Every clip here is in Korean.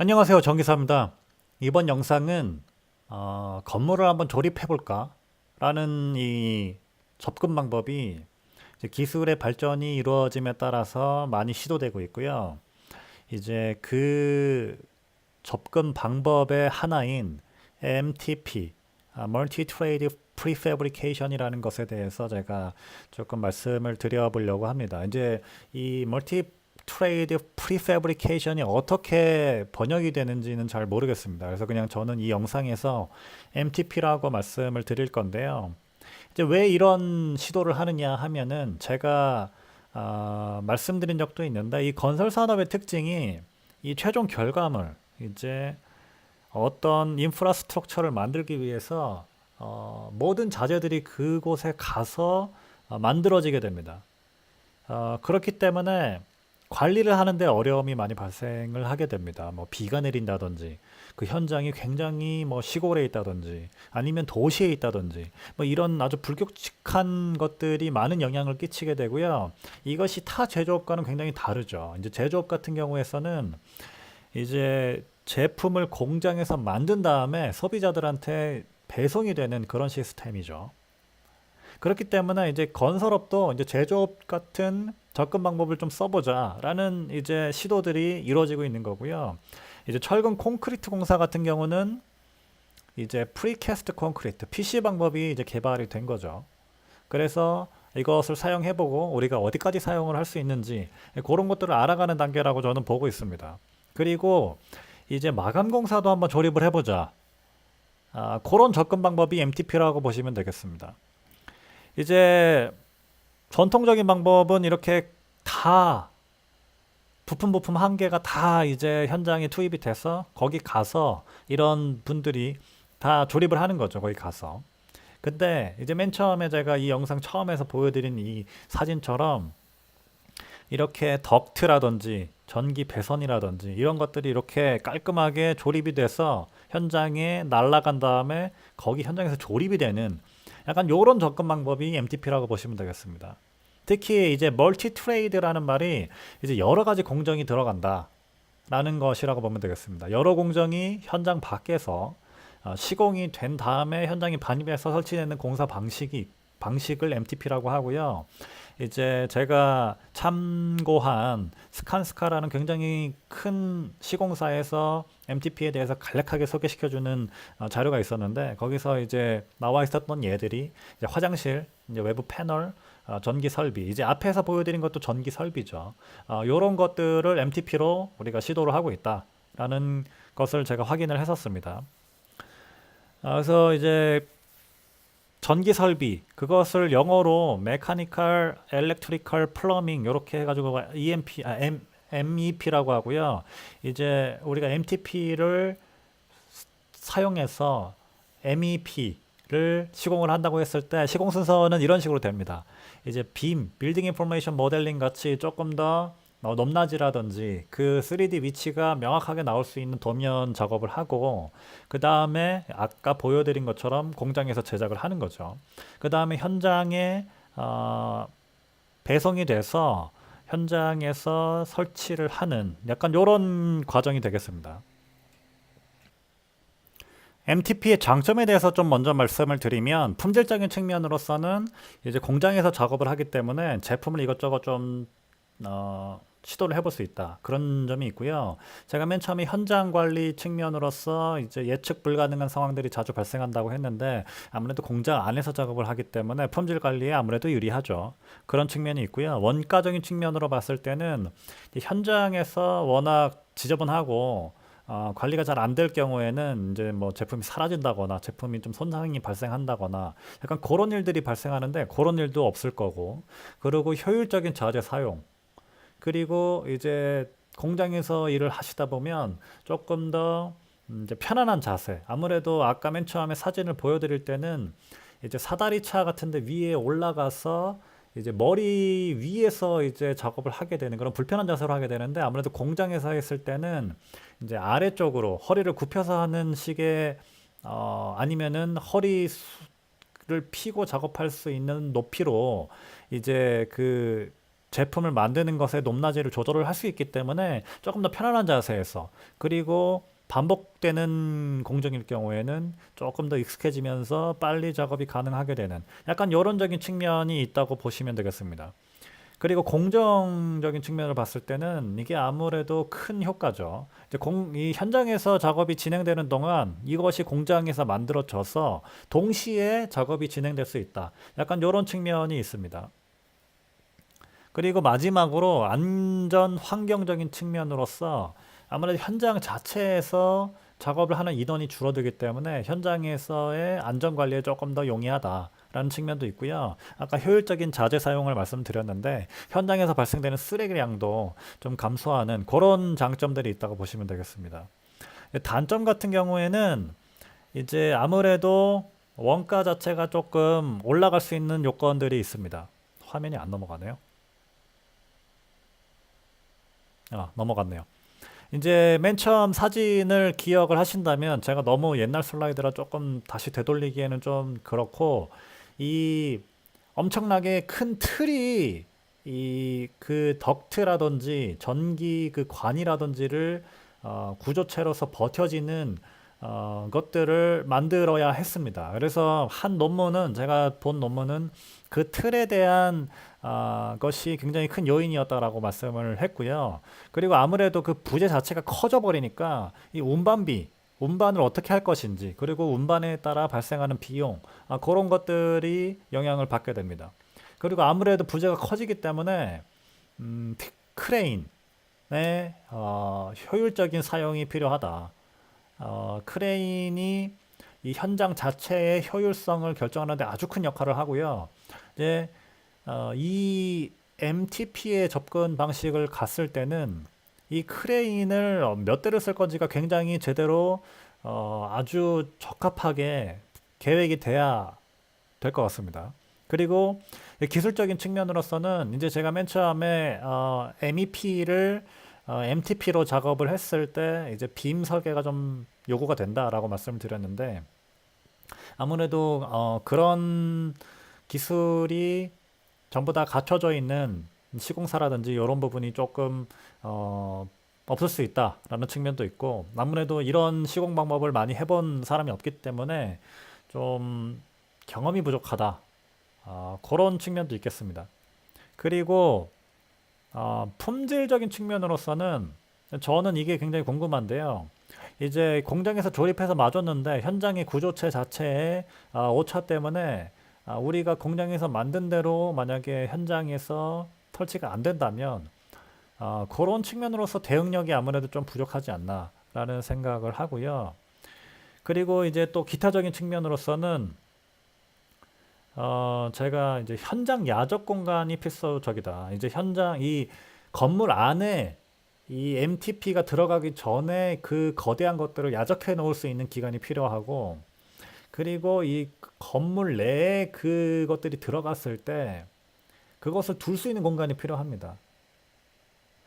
안녕하세요. 정기사입니다. 이번 영상은 어, 건물을 한번 조립해 볼까? 라는 이 접근 방법이 기술의 발전이 이루어짐에 따라서 많이 시도되고 있고요. 이제 그 접근 방법의 하나인 MTP, 아, Multi Trade Prefabrication이라는 것에 대해서 제가 조금 말씀을 드려보려고 합니다. 이제 이 Multi Trade Prefabrication이 어떻게 번역이 되는지는 잘 모르겠습니다. 그래서 그냥 저는 이 영상에서 MTP라고 말씀을 드릴 건데요. 이제 왜 이런 시도를 하느냐 하면은 제가 아, 말씀드린 적도 있는데 이 건설 산업의 특징이 이 최종 결과물 이제 어떤 인프라스트럭처를 만들기 위해서 어, 모든 자재들이 그곳에 가서 어, 만들어지게 됩니다. 어, 그렇기 때문에 관리를 하는데 어려움이 많이 발생을 하게 됩니다. 뭐 비가 내린다든지 그 현장이 굉장히 뭐 시골에 있다든지 아니면 도시에 있다든지 뭐 이런 아주 불규칙한 것들이 많은 영향을 끼치게 되고요. 이것이 타 제조업과는 굉장히 다르죠. 이제 제조업 같은 경우에서는 이제 제품을 공장에서 만든 다음에 소비자들한테 배송이 되는 그런 시스템이죠. 그렇기 때문에 이제 건설업도 이제 제조업 같은 접근 방법을 좀 써보자라는 이제 시도들이 이루어지고 있는 거고요. 이제 철근 콘크리트 공사 같은 경우는 이제 프리캐스트 콘크리트 PC 방법이 이제 개발이 된 거죠. 그래서 이것을 사용해보고 우리가 어디까지 사용을 할 수 있는지 그런 것들을 알아가는 단계라고 저는 보고 있습니다. 그리고 이제 마감 공사도 한번 조립을 해보자. 아, 그런 접근 방법이 MTP라고 보시면 되겠습니다. 이제 전통적인 방법은 이렇게 다 부품 부품 한 개가 다 이제 현장에 투입이 돼서 거기 가서 이런 분들이 다 조립을 하는 거죠. 거기 가서. 근데 이제 맨 처음에 제가 이 영상 처음에서 보여드린 이 사진처럼 이렇게 덕트라든지 전기 배선이라든지 이런 것들이 이렇게 깔끔하게 조립이 돼서 현장에 날아간 다음에 거기 현장에서 조립이 되는 약간 요런 접근 방법이 MTP라고 보시면 되겠습니다. 특히 이제 멀티 트레이드라는 말이 이제 여러 가지 공정이 들어간다. 라는 것이라고 보면 되겠습니다. 여러 공정이 현장 밖에서 어, 시공이 된 다음에 현장에 반입해서 설치되는 공사 방식이 방식을 MTP라고 하고요. 이제 제가 참고한 스칸스카라는 굉장히 큰 시공사에서 MTP에 대해서 간략하게 소개시켜주는 어, 자료가 있었는데 거기서 이제 나와 있었던 예들이 이제 화장실, 이제 외부 패널, 어, 전기 설비, 이제 앞에서 보여드린 것도 전기 설비죠. 어, 이런 것들을 MTP로 우리가 시도를 하고 있다라는 것을 제가 확인을 했었습니다. 아, 그래서 이제 전기 설비 그것을 영어로 메카니컬, 엘렉트리컬, 플러밍 이렇게 해가지고 EMP, 아, M, MEP라고 하고요. 이제 우리가 MTP를 사용해서 MEP를 시공을 한다고 했을 때 시공 순서는 이런 식으로 됩니다. 이제 빔, 빌딩 인포메이션 모델링 같이 조금 더 어, 높낮이라든지 그 3D 위치가 명확하게 나올 수 있는 도면 작업을 하고 그 다음에 아까 보여드린 것처럼 공장에서 제작을 하는 거죠. 그 다음에 현장에 어, 배송이 돼서 현장에서 설치를 하는 약간 이런 과정이 되겠습니다. MTP의 장점에 대해서 좀 먼저 말씀을 드리면 품질적인 측면으로서는 이제 공장에서 작업을 하기 때문에 제품을 이것저것 좀 어, 시도를 해볼 수 있다. 그런 점이 있고요. 제가 맨 처음에 현장 관리 측면으로서 이제 예측 불가능한 상황들이 자주 발생한다고 했는데 아무래도 공장 안에서 작업을 하기 때문에 품질 관리에 아무래도 유리하죠. 그런 측면이 있고요. 원가적인 측면으로 봤을 때는 현장에서 워낙 지저분하고 어, 관리가 잘 안 될 경우에는 이제 뭐 제품이 사라진다거나 제품이 좀 손상이 발생한다거나 약간 그런 일들이 발생하는데 그런 일도 없을 거고 그리고 효율적인 자재 사용 그리고 이제 공장에서 일을 하시다 보면 조금 더 음, 이제 편안한 자세. 아무래도 아까 맨 처음에 사진을 보여드릴 때는 이제 사다리 차 같은데 위에 올라가서 이제 머리 위에서 이제 작업을 하게 되는 그런 불편한 자세로 하게 되는데 아무래도 공장에서 했을 때는 이제 아래쪽으로 허리를 굽혀서 하는 식의 어 아니면은 허리를 피고 작업할 수 있는 높이로 이제 그 제품을 만드는 것의 높낮이를 조절을 할 수 있기 때문에 조금 더 편안한 자세에서 그리고 반복되는 공정일 경우에는 조금 더 익숙해지면서 빨리 작업이 가능하게 되는 약간 여론적인 측면이 있다고 보시면 되겠습니다. 그리고 공정적인 측면을 봤을 때는 이게 아무래도 큰 효과죠. 이제 공, 이 현장에서 작업이 진행되는 동안 이것이 공장에서 만들어져서 동시에 작업이 진행될 수 있다. 약간 이런 측면이 있습니다. 그리고 마지막으로 안전 환경적인 측면으로서 아무래도 현장 자체에서 작업을 하는 인원이 줄어들기 때문에 현장에서의 안전 관리에 조금 더 용이하다 라는 측면도 있고요. 아까 효율적인 자재 사용을 말씀드렸는데 현장에서 발생되는 쓰레기량도 좀 감소하는 그런 장점들이 있다고 보시면 되겠습니다. 단점 같은 경우에는 이제 아무래도 원가 자체가 조금 올라갈 수 있는 요건들이 있습니다. 화면이 안 넘어가네요. 아, 넘어갔네요. 이제 맨 처음 사진을 기억을 하신다면 제가 너무 옛날 슬라이드라 조금 다시 되돌리기에는 좀 그렇고 이 엄청나게 큰 틀이 이 그 덕트라든지 전기 그 관이라든지를 어, 구조체로서 버텨지는 어, 것들을 만들어야 했습니다. 그래서 한 논문은 제가 본 논문은 그 틀에 대한 아, 것이 굉장히 큰 요인이었다라고 말씀을 했고요. 그리고 아무래도 그 부재 자체가 커져 버리니까 이 운반비, 운반을 어떻게 할 것인지, 그리고 운반에 따라 발생하는 비용, 아, 그런 것들이 영향을 받게 됩니다. 그리고 아무래도 부재가 커지기 때문에 음, 티- 크레인의 어, 효율적인 사용이 필요하다. 어, 크레인이 이 현장 자체의 효율성을 결정하는데 아주 큰 역할을 하고요. 이제 어, 이 MTP의 접근 방식을 갔을 때는 이 크레인을 어, 몇 대를 쓸 건지가 굉장히 제대로 어, 아주 적합하게 계획이 돼야 될 것 같습니다. 그리고 기술적인 측면으로서는 이제 제가 맨 처음에 어, MEP를 어, MTP로 작업을 했을 때 이제 빔 설계가 좀 요구가 된다라고 말씀을 드렸는데 아무래도 어, 그런 기술이 전부 다 갖춰져 있는 시공사라든지 이런 부분이 조금 어, 없을 수 있다라는 측면도 있고 아무래도 이런 시공 방법을 많이 해본 사람이 없기 때문에 좀 경험이 부족하다 어, 그런 측면도 있겠습니다. 그리고 어, 품질적인 측면으로서는 저는 이게 굉장히 궁금한데요. 이제 공장에서 조립해서 맞았는데 현장의 구조체 자체에 아, 오차 때문에 아, 우리가 공장에서 만든 대로 만약에 현장에서 설치가 안 된다면 아, 그런 측면으로서 대응력이 아무래도 좀 부족하지 않나라는 생각을 하고요. 그리고 이제 또 기타적인 측면으로서는 어, 제가 이제 현장 야적 공간이 필수적이다. 이제 현장 이 건물 안에 이 MTP가 들어가기 전에 그 거대한 것들을 야적해 놓을 수 있는 기간이 필요하고 그리고 이 건물 내에 그것들이 들어갔을 때 그것을 둘 수 있는 공간이 필요합니다.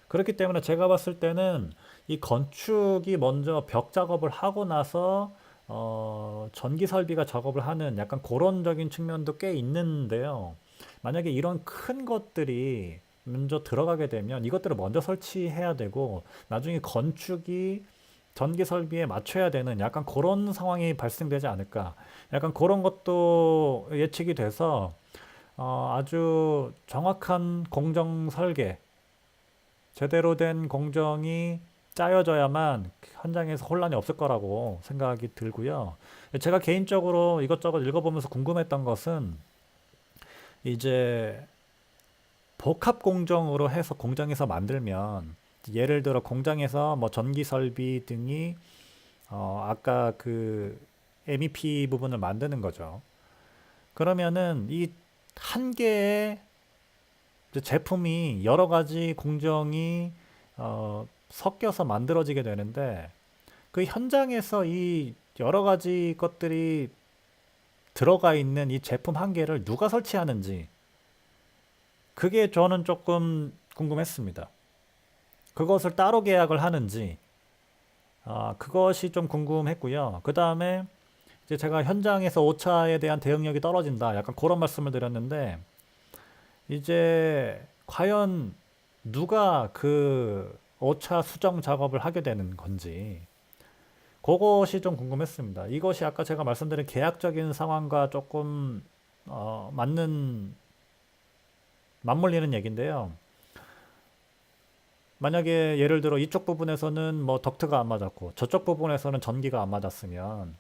그렇기 때문에 제가 봤을 때는 이 건축이 먼저 벽 작업을 하고 나서 어, 전기 설비가 작업을 하는 약간 그런적인 측면도 꽤 있는데요. 만약에 이런 큰 것들이 먼저 들어가게 되면 이것들을 먼저 설치해야 되고 나중에 건축이 전기 설비에 맞춰야 되는 약간 그런 상황이 발생되지 않을까. 약간 그런 것도 예측이 돼서 어, 아주 정확한 공정 설계, 제대로 된 공정이 짜여져야만 현장에서 혼란이 없을 거라고 생각이 들고요. 제가 개인적으로 이것저것 읽어보면서 궁금했던 것은 이제 복합 공정으로 해서 공장에서 만들면 예를 들어 공장에서 뭐 전기 설비 등이 어 아까 그 MEP 부분을 만드는 거죠. 그러면은 이 한 개의 제품이 여러 가지 공정이 어 섞여서 만들어지게 되는데 그 현장에서 이 여러 가지 것들이 들어가 있는 이 제품 한 개를 누가 설치하는지 그게 저는 조금 궁금했습니다. 그것을 따로 계약을 하는지 아, 그것이 좀 궁금했고요. 그 다음에 이제 제가 현장에서 오차에 대한 대응력이 떨어진다. 약간 그런 말씀을 드렸는데 이제 과연 누가 그 오차 수정 작업을 하게 되는 건지 그것이 좀 궁금했습니다. 이것이 아까 제가 말씀드린 계약적인 상황과 조금 어, 맞는 맞물리는 얘기인데요. 만약에 예를 들어 이쪽 부분에서는 뭐 덕트가 안 맞았고 저쪽 부분에서는 전기가 안 맞았으면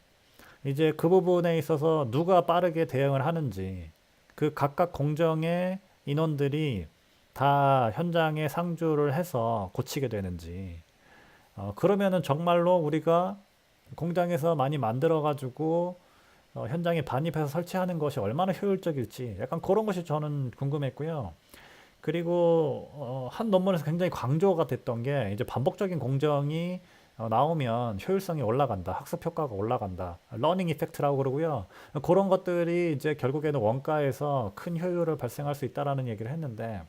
이제 그 부분에 있어서 누가 빠르게 대응을 하는지 그 각각 공정의 인원들이 다 현장에 상주를 해서 고치게 되는지 어, 그러면은 정말로 우리가 공장에서 많이 만들어 가지고 어, 현장에 반입해서 설치하는 것이 얼마나 효율적일지 약간 그런 것이 저는 궁금했고요. 그리고 어, 한 논문에서 굉장히 강조가 됐던 게 이제 반복적인 공정이 어, 나오면 효율성이 올라간다, 학습 효과가 올라간다, 러닝 이펙트라고 그러고요. 그런 것들이 이제 결국에는 원가에서 큰 효율을 발생할 수 있다라는 얘기를 했는데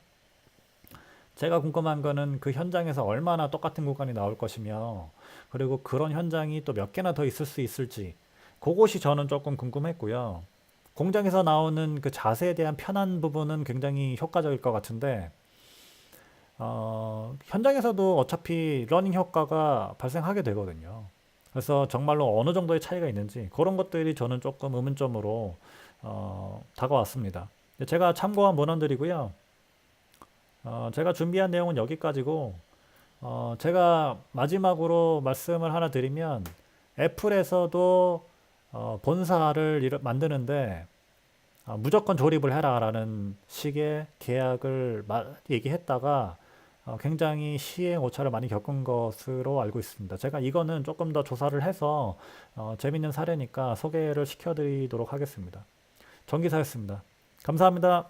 제가 궁금한 거는 그 현장에서 얼마나 똑같은 구간이 나올 것이며 그리고 그런 현장이 또 몇 개나 더 있을 수 있을지 그것이 저는 조금 궁금했고요. 공장에서 나오는 그 자세에 대한 편한 부분은 굉장히 효과적일 것 같은데 어, 현장에서도 어차피 러닝 효과가 발생하게 되거든요. 그래서 정말로 어느 정도의 차이가 있는지 그런 것들이 저는 조금 의문점으로 어, 다가왔습니다. 제가 참고한 문헌들이고요. 어, 제가 준비한 내용은 여기까지고 어, 제가 마지막으로 말씀을 하나 드리면 애플에서도 어, 본사를 만드는데 아, 무조건 조립을 해라라는 식의 계약을 마- 얘기했다가 어, 굉장히 시행 오차를 많이 겪은 것으로 알고 있습니다. 제가 이거는 조금 더 조사를 해서 어, 재밌는 사례니까 소개를 시켜드리도록 하겠습니다. 정기사였습니다. 감사합니다.